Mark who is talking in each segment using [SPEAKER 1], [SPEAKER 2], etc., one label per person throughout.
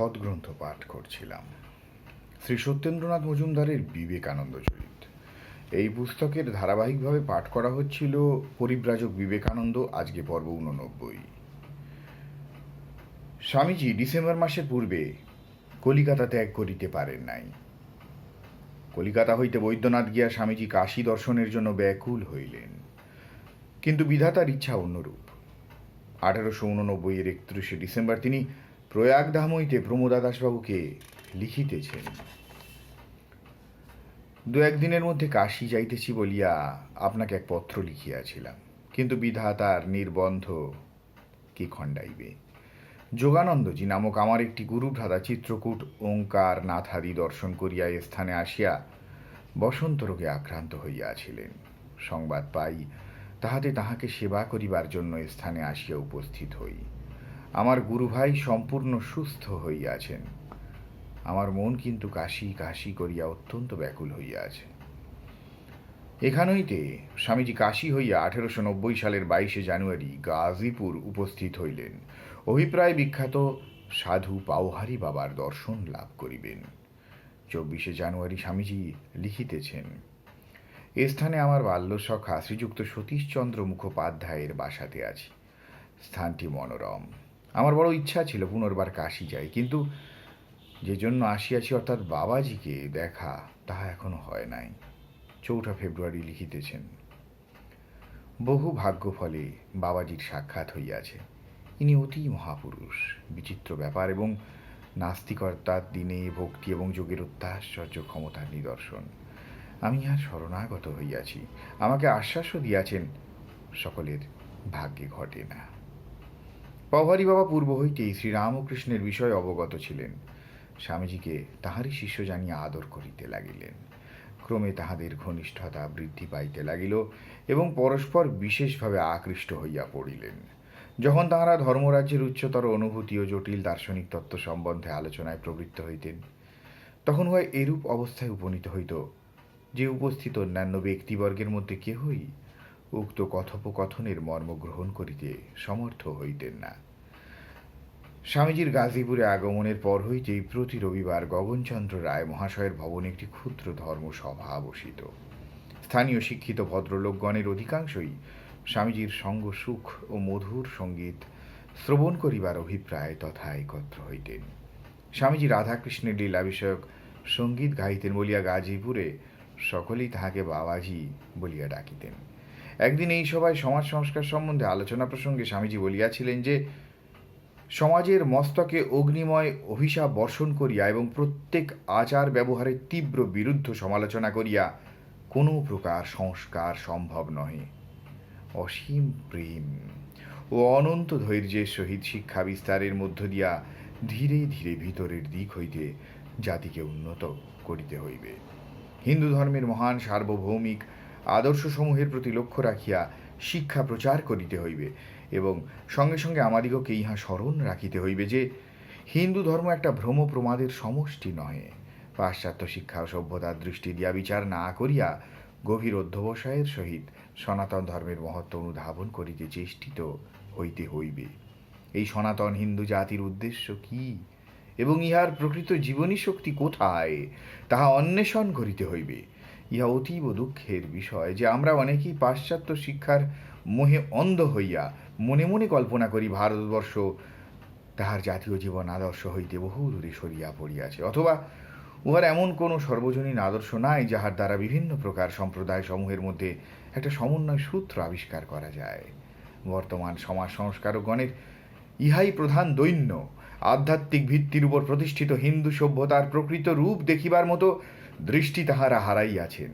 [SPEAKER 1] সদ্গ্রন্থ পাঠ করছিলাম। শ্রী সত্যেন্দ্রনাথ মজুমদারের বিবেকানন্দ চরিত। এই পুস্তকের ধারাবাহিকভাবে পাঠ করা হচ্ছিল পরিব্রাজক বিবেকানন্দ, আজকে পর্ব উননব্বই স্বামীজি ডিসেম্বর মাসের পূর্বে কলিকাতা ত্যাগ করিতে পারেন নাই। কলিকাতা হইতে বৈদ্যনাথ গিয়া স্বামীজি কাশী দর্শনের জন্য ব্যাকুল হইলেন। কিন্তু বিধাতার ইচ্ছা অন্যরূপ। আঠারোশো উননব্বই এর একত্রিশে ডিসেম্বর তিনি প্রয়াগধাম হইতে প্রমোদা দাসবাবুকে লিখিতেছেন, দু একদিনের মধ্যে কাশী যাইতেছি বলিয়া আপনাকে এক পত্র লিখিয়াছিলাম, কিন্তু বিধাতার নির্বন্ধ কি খণ্ডাইবে? যোগানন্দজি নামক আমার একটি গুরুভ্রাতা চিত্রকূট ওঙ্কার নাথাদি দর্শন করিয়া এ স্থানে আসিয়া বসন্ত রোগে আক্রান্ত হইয়াছিলেন। সংবাদ পাই, তাহাতে তাহাকে সেবা করিবার জন্য স্থানে আসিয়া উপস্থিত হই। আমার গুরুভাই সম্পূর্ণ সুস্থ হইয়াছেন। আমার মন কিন্তু কাশি কাশি করিয়া অত্যন্ত ব্যাকুল হইয়াছে। এখান হইতে স্বামীজি কাশী হইয়া আঠেরোশো নব্বই সালের বাইশে জানুয়ারি গাজীপুর উপস্থিত হইলেন। অভিপ্রায় বিখ্যাত সাধু পাওহারি বাবার দর্শন লাভ করিবেন। চব্বিশে জানুয়ারি স্বামীজি লিখিতেছেন, এ স্থানে আমার বাল্যসখা শ্রীযুক্ত সতীশচন্দ্র মুখোপাধ্যায়ের বাসাতে আছি। স্থানটি মনোরম। আমার বড় ইচ্ছা ছিল পুনর্বার কাশি যাই, কিন্তু যে জন্য আসিয়াছি অর্থাৎ বাবাজিকে দেখা তাহা এখনও হয় নাই। চৌঠা ফেব্রুয়ারি লিখিতেছেন, বহু ভাগ্য ফলে বাবাজির সাক্ষাৎ হইয়াছে। ইনি অতি মহাপুরুষ, বিচিত্র ব্যাপার এবং নাস্তিকর্তার দিনে ভক্তি এবং যোগের অত্যাশ্চর্য ক্ষমতার নিদর্শন। আমি আর শরণাগত হইয়াছি। আমাকে আশ্বাসও দিয়াছেন, সকলের ভাগ্যে ঘটে না। পভারি বাবা পূর্ব হইতেই শ্রীরামকৃষ্ণের বিষয়ে অবগত ছিলেন। স্বামীজিকে তাহারই শিষ্য জানিয়া আদর করিতে লাগিলেন। ক্রমে তাহাদের ঘনিষ্ঠতা বৃদ্ধি পাইতে লাগিল এবং পরস্পর বিশেষভাবে আকৃষ্ট হইয়া পড়িলেন। যখন তাহারা ধর্মরাজ্যের উচ্চতর অনুভূতি ও জটিল দার্শনিক তত্ত্ব সম্বন্ধে আলোচনায় প্রবৃত্ত হইতেন, তখন হয় এরূপ অবস্থায় উপনীত হইত যে উপস্থিত অন্যান্য ব্যক্তিবর্গের মধ্যে কেহই উক্ত কথোপকথনের মর্ম গ্রহণ করিতে সমর্থ হইতেন না। স্বামীজির গাজীপুরে আগমনের পর হইতেই প্রতি রবিবার গগনচন্দ্র রায় মহাশয়ের ভবনে একটি ক্ষুদ্র ধর্মসভা বসিত। স্থানীয় শিক্ষিত ভদ্রলোকগণের অধিকাংশই স্বামীজির সঙ্গ সুখ ও মধুর সংগীত শ্রবণ করিবার অভিপ্রায় তথা একত্র হইতেন। স্বামীজি রাধাকৃষ্ণের লীলা বিষয়ক সংগীত গাইতেন বলিয়া গাজীপুরে সকলেই তাহাকে বাবাজি বলিয়া ডাকিতেন। একদিন এই সভায় সমাজ সংস্কার সম্বন্ধে আলোচনা প্রসঙ্গে স্বামীজি বলিয়াছিলেন যে, সমাজের মস্তকে অগ্নিময় অভিশাপ বর্ষণ করিয়া এবং প্রত্যেক আচার ব্যবহারের তীব্র বিরুদ্ধ সমালোচনা করিয়া কোনো প্রকার সংস্কার সম্ভব নহে। অসীম প্রেম ও অনন্ত ধৈর্যের সহিত শিক্ষা বিস্তারের মধ্য দিয়া ধীরে ধীরে ভিতরের দিক হইতে জাতিকে উন্নত করিতে হইবে। হিন্দু ধর্মের মহান সার্বভৌমিক আদর্শসমূহের প্রতি লক্ষ্য রাখিয়া শিক্ষা প্রচার করিতে হইবে এবং সঙ্গে সঙ্গে আমাদিগকে ইহা স্মরণ রাখিতে হইবে যে হিন্দু ধর্ম একটা ভ্রম প্রমাদের সমষ্টি নহে। পাশ্চাত্য শিক্ষা ও সভ্যতার দৃষ্টি দিয়া বিচার না করিয়া গভীর অধ্যবসায়ের সহিত সনাতন ধর্মের মহত্ব অনুধাবন করিতে চেষ্টিত হইতে হইবে। এই সনাতন হিন্দু জাতির উদ্দেশ্য কি? এবং ইহার প্রকৃত জীবনী শক্তি কোথায়? তাহা অন্বেষণ করিতে হইবে। ইহা অতীব দুঃখের বিষয় যে আমরা অনেকেই পাশ্চাত্য শিক্ষার মোহে অন্ধ হইয়া মনে মনে কল্পনা করি ভারতবর্ষ তাহার জাতীয় জীবন আদর্শ হইতে বহু দূরে সরিয়া পড়িয়াছে। অথবা উহার এমন কোনো সর্বজনীন আদর্শ নাই যাহার দ্বারা বিভিন্ন প্রকার সম্প্রদায় সমূহের মধ্যে একটা সমন্বয় সূত্র আবিষ্কার করা যায়। বর্তমান সমাজ সংস্কারকগণের ইহাই প্রধান দৈন্য। আধ্যাত্মিক ভিত্তির উপর প্রতিষ্ঠিত হিন্দু সভ্যতার প্রকৃত রূপ দেখিবার মতো দৃষ্টি তাহারা হারাইয়াছেন।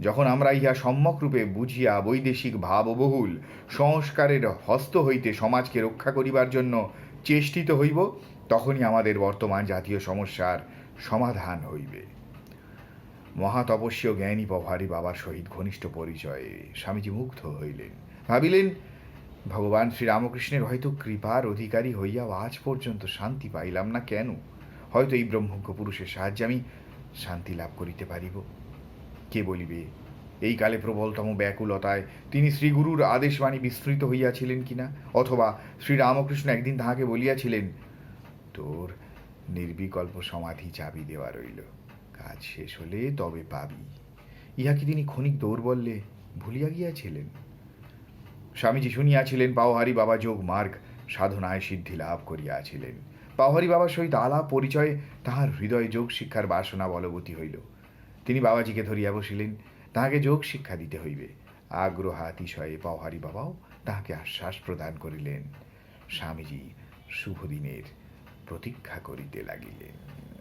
[SPEAKER 1] যখন আমরা ইহা সম্যক রূপে বুঝিয়া বৈদেশিক ভাববহুল সংস্কারের হস্ত হইতে সমাজকে রক্ষা করিবার জন্য চেষ্টিত হইব, তখনই আমাদের বর্তমান জাতীয় সমস্যার সমাধান হইবে। মহাতপস্য জ্ঞানী পভারি বাবার সহিত ঘনিষ্ঠ পরিচয়ে স্বামীজি মুগ্ধ হইলেন। ভাবিলেন, ভগবান শ্রীরামকৃষ্ণের হয়তো কৃপার অধিকারী হইয়াও আজ পর্যন্ত শান্তি পাইলাম না কেন? হয়তো এই ব্রহ্মজ্ঞ পুরুষের সাহায্যে আমি শান্তি লাভ করিতে পারিব। কে বলিবে, এই কালে প্রবলতম ব্যাকুলতায় তিনি শ্রীগুরুর আদেশবাণী বিস্তৃত হইয়াছিলেন কিনা? অথবা শ্রীরামকৃষ্ণ একদিন তাহাকে বলিয়াছিলেন, তোর নির্বিকল্প সমাধি চাবি দেওয়া রইল, কাজ শেষ হলে তবে পাবি ইহাকে তিনি ক্ষণিক দৌর্বল্যে ভুলিয়া গিয়াছিলেন? স্বামীজি শুনিয়াছিলেন, পাওহারি বাবা যোগ মার্গ, সাধনায় সিদ্ধি লাভ করিয়াছিলেন। পাওহারি বাবার সহিত আলাপ পরিচয়ে তাহার হৃদয় যোগ শিক্ষার বাসনা বলবতী হইল। তিনি বাবাজিকে ধরিয়া বসিলেন, তাহাকে যোগ শিক্ষা দিতে হইবে। আগ্রহাতিশয়ে পাহারি বাবাও তাহাকে আশ্বাস প্রদান করিলেন। স্বামীজি শুভদিনের প্রতীক্ষা করিতে লাগিলেন।